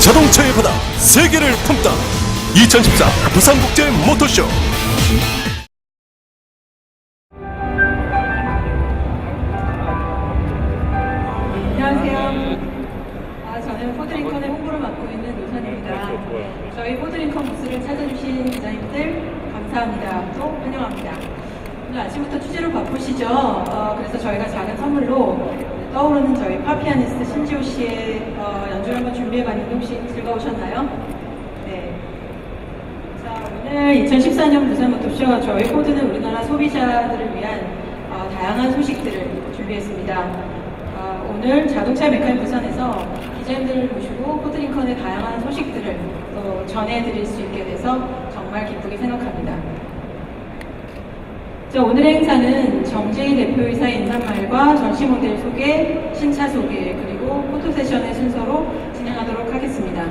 자동차의 바다 세계를 품다 2014 부산국제 모터쇼 안녕하세요. 아, 저는 포드링컨의 홍보를 맡고 있는 노선입니다. 저희 포드링컨 부스를 찾아주신 기자님들 감사합니다. 또 환영합니다. 오늘 아침부터 취재로 바쁘시죠? 어, 그래서 저희가 작은 선물로 떠오르는 저희 파피아니스트 신지호 씨의 어, 연주를 한번 준비해봤는데 혹시 즐거우셨나요? 네. 자, 오늘 2014년 부산 모터쇼 저희 포드는 우리나라 소비자들을 위한 어, 다양한 소식들을 준비했습니다. 어, 오늘 자동차 메카닉 부산에서 기자님들을 모시고 포드링컨의 다양한 소식들을 또 전해드릴 수 있게 돼서 정말 기쁘게 생각합니다. 자, 오늘의 행사는 정재희 대표이사의 인사말과 전시 모델 소개, 신차 소개, 그리고 포토 세션의 순서로 진행하도록 하겠습니다.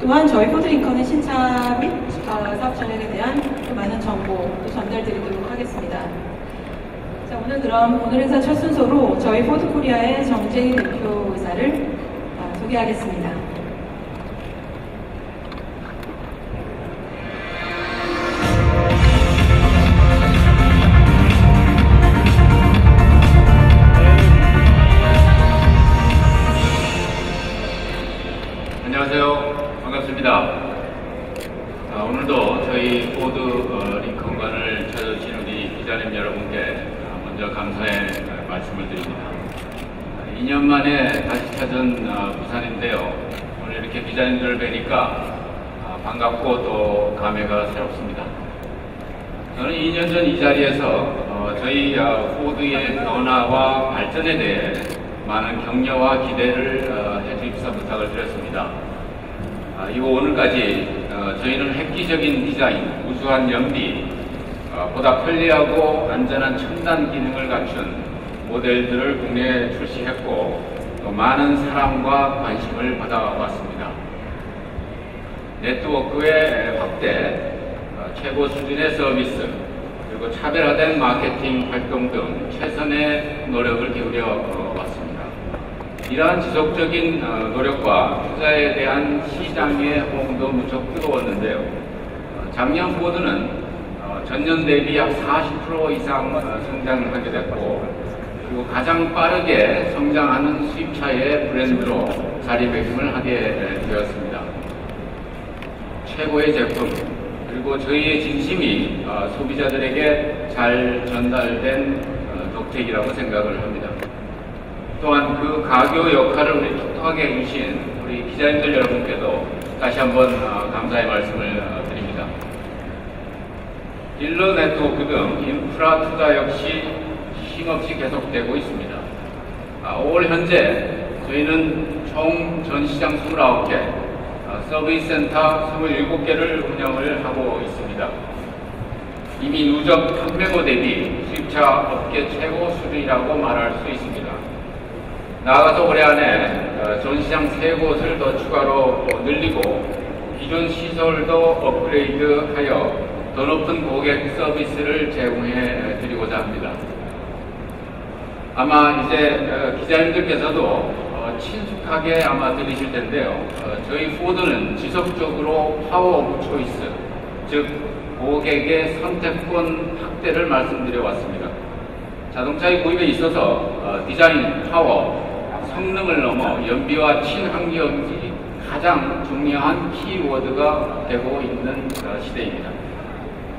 또한 저희 포드링컨의 신차 및 어, 사업 전략에 대한 또 많은 정보 또 전달드리도록 하겠습니다. 자, 오늘 그럼 오늘 행사 첫 순서로 저희 포드코리아의 정재희 대표이사를 어, 소개하겠습니다. 새롭습니다. 저는 2년 전 이 자리에서 어, 저희 아, 포드의 변화와 발전에 대해 많은 격려와 기대를 어, 해주십사 부탁을 드렸습니다. 아, 이후 오늘까지 어, 저희는 획기적인 디자인, 우수한 연비, 어, 보다 편리하고 안전한 첨단 기능을 갖춘 모델들을 국내에 출시했고 또 많은 사랑과 관심을 받아왔습니다. 네트워크의 확대, 어, 최고 수준의 서비스, 그리고 차별화된 마케팅 활동 등 최선의 노력을 기울여 어, 왔습니다. 이러한 지속적인 어, 노력과 투자에 대한 시장의 호응도 무척 뜨거웠는데요. 어, 작년 포드는 어, 전년 대비 약 40% 이상 어, 성장을 하게 됐고 그리고 가장 빠르게 성장하는 수입차의 브랜드로 자리매김을 하게 되었습니다. 최고의 제품 그리고 저희의 진심이 어, 소비자들에게 잘 전달된 어, 덕택이라고 생각을 합니다. 또한 그 가교 역할을 우리 톡톡하게 해주신 우리 기자님들 여러분께도 다시 한번 어, 감사의 말씀을 어, 드립니다. 딜러 네트워크 등 인프라 투자 역시 쉼없이 계속되고 있습니다. 아, 5월 현재 저희는 총 전시장 29개, 아, 서비스 센터 27개를 운영을 하고 있습니다. 이미 누적 판매고 대비 수입차 업계 최고 수준이라고 말할 수 있습니다. 나아가서 올해 안에 어, 전시장 세 곳을 더 추가로 늘리고 기존 시설도 업그레이드하여 더 높은 고객 서비스를 제공해 드리고자 합니다. 아마 이제 어, 기자님들께서도 어, 친숙하게 아마 들으실 텐데요. 어, 저희 포드는 지속적으로 파워 오브 초이스, 즉 고객의 선택권 확대를 말씀드려 왔습니다. 자동차의 구입에 있어서 어, 디자인, 파워, 성능을 넘어 연비와 친환경이 가장 중요한 키워드가 되고 있는 어, 시대입니다.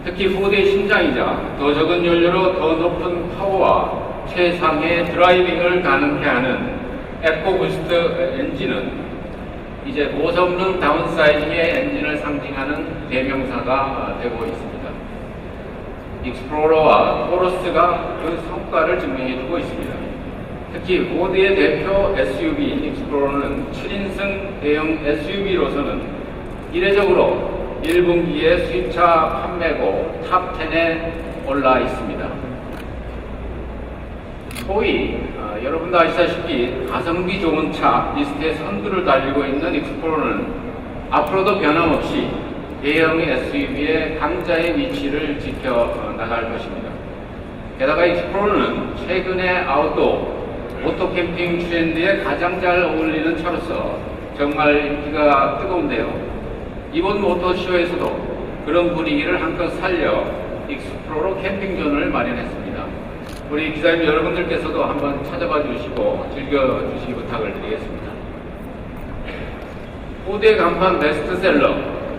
특히 포드의 신장이자 더 적은 연료로 더 높은 파워와 최상의 드라이빙을 가능케 하는 에코부스트 엔진은 이제 고성능 다운사이징의 엔진을 상징하는 대명사가 되고 있습니다. 익스플로러와 포러스가 그 성과를 증명해주고 있습니다. 특히 포드의 대표 SUV인 익스플로러는 7인승 대형 SUV로서는 이례적으로 1분기에 수입차 판매고 탑10에 올라 있습니다. 소위 어, 여러분도 아시다시피 가성비 좋은 차 리스트에 선두를 달리고 있는 익스플로러는 앞으로도 변함없이 대형 SUV의 강자의 위치를 지켜 어, 나갈 것입니다. 게다가 익스플로러는 최근의 아웃도어 오토 캠핑 트렌드에 가장 잘 어울리는 차로서 정말 인기가 뜨거운데요. 이번 모터쇼에서도 그런 분위기를 한껏 살려 익스프로로 캠핑존을 마련했습니다. 우리 기자님 여러분들께서도 한번 찾아봐 주시고 즐겨 주시기 부탁을 드리겠습니다. 포드의 간판 베스트셀러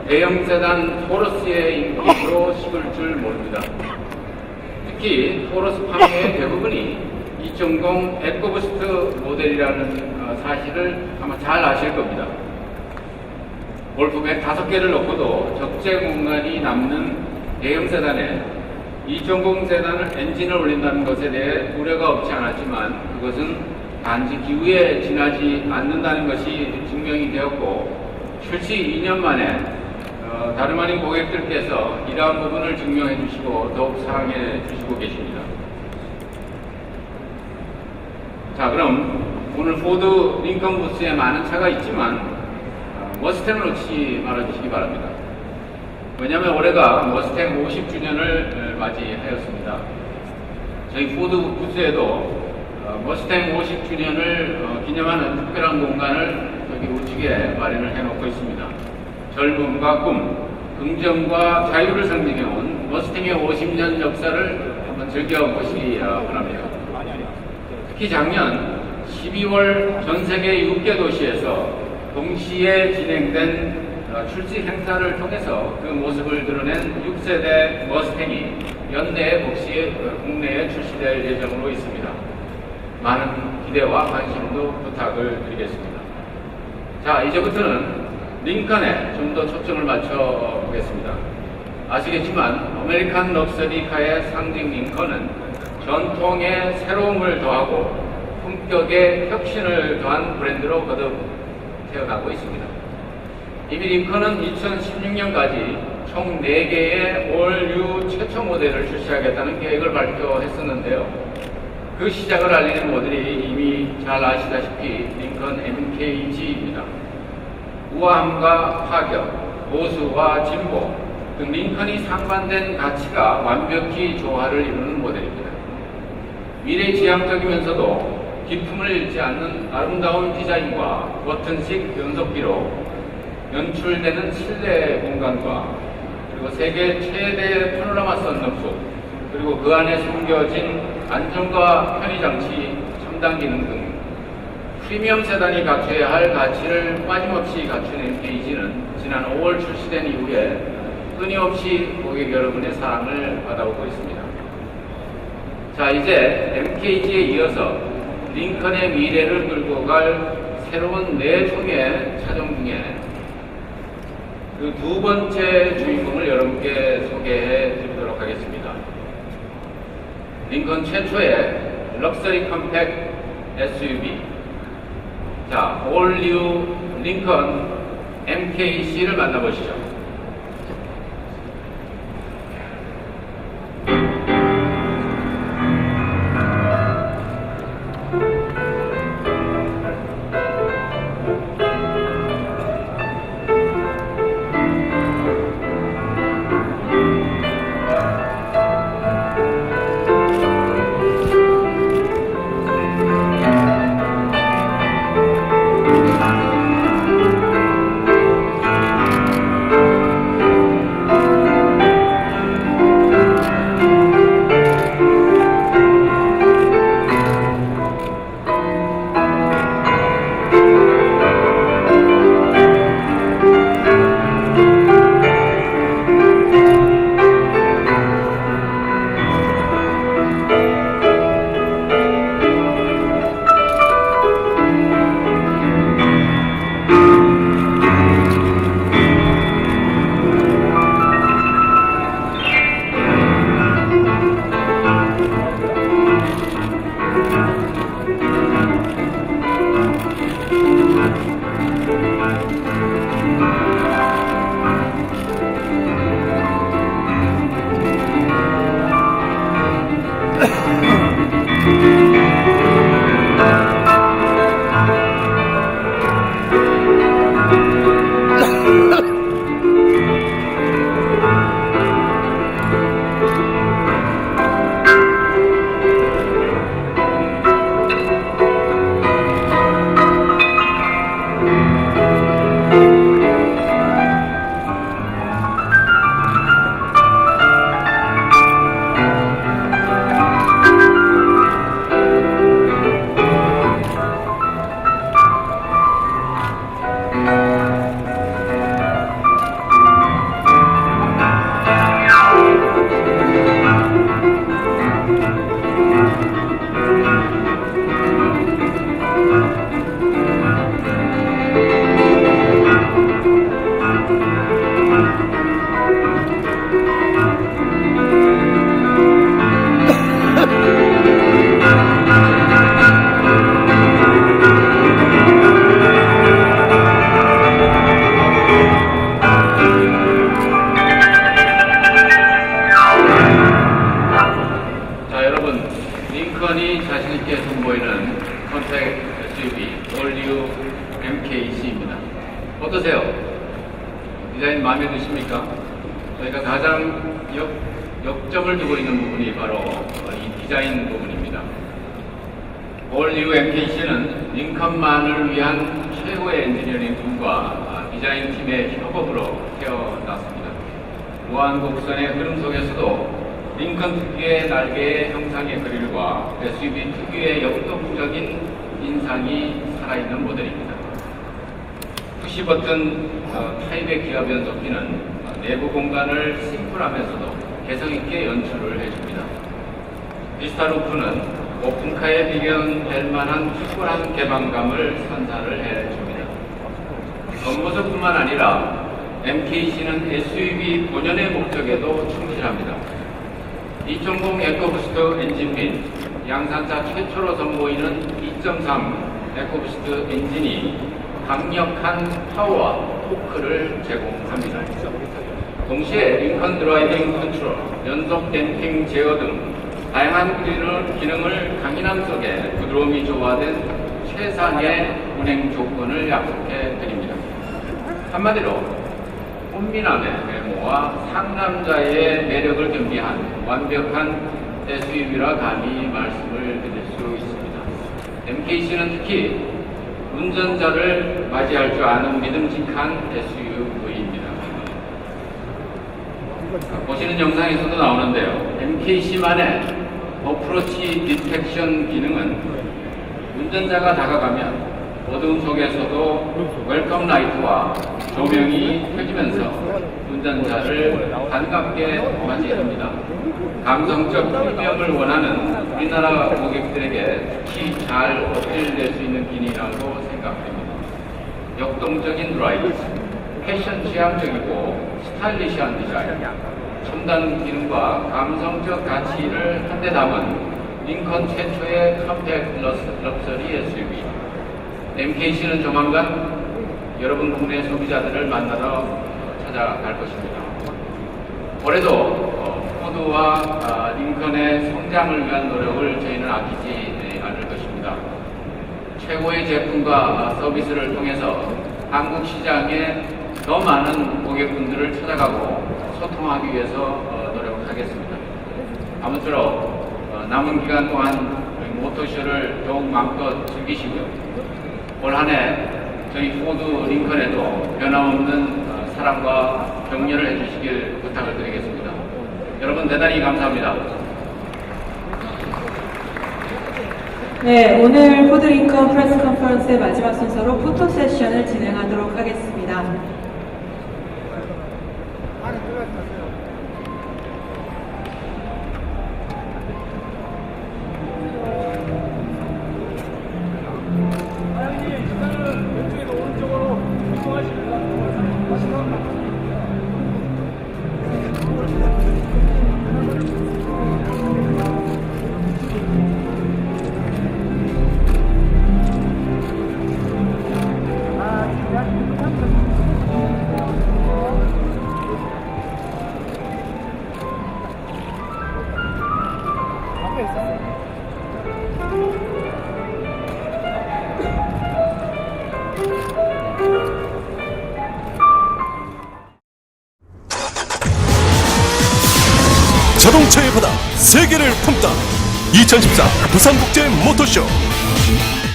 대형 세단 토러스의 인기로 식을 줄 모릅니다. 특히 토러스 판매의 대부분이 2.0 에코부스트 모델이라는 어, 사실을 아마 잘 아실 겁니다. 골프백 5개를 넣고도 적재 공간이 남는 대형 세단에 2.0 세단을 엔진을 올린다는 것에 대해 우려가 없지 않았지만 그것은 단지 기후에 지나지 않는다는 것이 증명이 되었고 출시 2년 만에 어, 다름 아닌 고객들께서 이러한 부분을 증명해 주시고 더욱 사랑해 주시고 계십니다. 자 그럼 오늘 포드 링컨 부스에 많은 차가 있지만 어, 머스탱을 놓치지 말아주시기 바랍니다. 왜냐하면 올해가 머스탱 50주년을 맞이하였습니다. 저희 포드 부스에도 어, 머스탱 50주년을 어, 기념하는 특별한 공간을 여기 우측에 마련을 해놓고 있습니다. 젊음과 꿈, 긍정과 자유를 상징해온 머스탱의 50년 역사를 한번 즐겨보시기 어, 바랍니다. 특히 작년 12월 전 세계 6개 도시에서 동시에 진행된 어, 출시 행사를 통해서 그 모습을 드러낸 6세대 머스탱이 연내에 복시 어, 국내에 출시될 예정으로 있습니다. 많은 기대와 관심도 부탁을 드리겠습니다. 자, 이제부터는 링컨에 좀 더 초점을 맞춰 보겠습니다. 아시겠지만 아메리칸 럭셔리카의 상징 링컨은 전통에 새로움을 더하고 품격에 혁신을 더한 브랜드로 거듭 태어나고 있습니다. 이미 링컨은 2016년까지 총 4개의 올류 최초 모델을 출시하겠다는 계획을 발표했었는데요. 그 시작을 알리는 모델이 이미 잘 아시다시피 링컨 MKG입니다. 우아함과 파격, 보수와 진보 등 링컨이 상반된 가치가 완벽히 조화를 이루는 모델입니다. 미래지향적이면서도 기품을 잃지 않는 아름다운 디자인과 버튼식 변속기로 연출되는 실내 공간과 그리고 세계 최대 파노라마 썬루프 그리고 그 안에 숨겨진 안전과 편의 장치, 첨단 기능 등 프리미엄 세단이 갖춰야 할 가치를 빠짐없이 갖춘 MKG는 지난 5월 출시된 이후에 끊임없이 고객 여러분의 사랑을 받아오고 있습니다. 자, 이제 MKG에 이어서 링컨의 미래를 끌고 갈 새로운 네 총의 차종 중에 그 두 번째 주인공을 여러분께 소개해 드리도록 하겠습니다. 링컨 최초의 럭셔리 컴팩 SUV. 자, 올뉴 링컨 MKC를 만나보시죠. 링컨만을 위한 최고의 엔지니어링 팀과 디자인 팀의 협업으로 태어났습니다. 무한 곡선의 흐름 속에서도 링컨 특유의 날개의 형상의 그릴과 SUV 특유의 역동적인 인상이 살아있는 모델입니다. 푸시 버튼 어, 타입의 기어 변속기는 어, 내부 공간을 심플하면서도 개성 있게 연출을 해줍니다. 비스타 루프는 오픈카에 비견될 만한 특별한 개방감을 선사를 해줍니다. 겉모습뿐만 아니라 MKC는 SUV 본연의 목적에도 충실합니다. 2.0 에코부스트 엔진 및 양산차 최초로 선보이는 2.3 에코부스트 엔진이 강력한 파워와 토크를 제공합니다. 동시에 링컨 드라이빙 컨트롤, 연속 댐핑 제어 등 다양한 기능을, 강인함 속에 부드러움이 조화된 최상의 운행 조건을 약속해 드립니다. 한마디로 꽃미남의 외모와 상남자의 매력을 겸비한 완벽한 SUV라 감히 말씀을 드릴 수 있습니다. MKC는 특히 운전자를 맞이할 줄 아는 믿음직한 SUV입니다. 보시는 영상에서도 나오는데요. MKC만의 어프로치 디텍션 기능은 운전자가 다가가면 어두움 속에서도 웰컴 라이트와 조명이 켜지면서 운전자를 반갑게 맞이합니다. 감성적 프리미엄을 원하는 우리나라 고객들에게 특히 잘 어필될 수 있는 기능이라고 생각됩니다. 역동적인 드라이브, 패션 취향적이고 스타일리시한 디자인, 첨단 기능과 감성적 가치를 한데 담은 링컨 최초의 럭스- 럭셔리 SUV. MKC는 조만간 여러분 국내 소비자들을 만나러 찾아갈 것입니다. 올해도 어, 포드와 아, 링컨의 성장을 위한 노력을 저희는 아끼지 네, 않을 것입니다. 최고의 제품과 서비스를 통해서 한국 시장에 더 많은 고객분들을 찾아가고 소통하기 위해서 어, 노력하겠습니다. 아무쪼록 어, 남은 기간 동안 모터쇼를 더욱 마음껏 즐기시고요. 올 한해 저희 포드 링컨에도 변함없는 어, 사랑과 격려를 해주시길 부탁을 드리겠습니다. 여러분 대단히 감사합니다. 네, 오늘 포드 링컨 프레스 컨퍼런스의 마지막 순서로 포토 세션을 진행하도록 하겠습니다. 2014 부산국제 모터쇼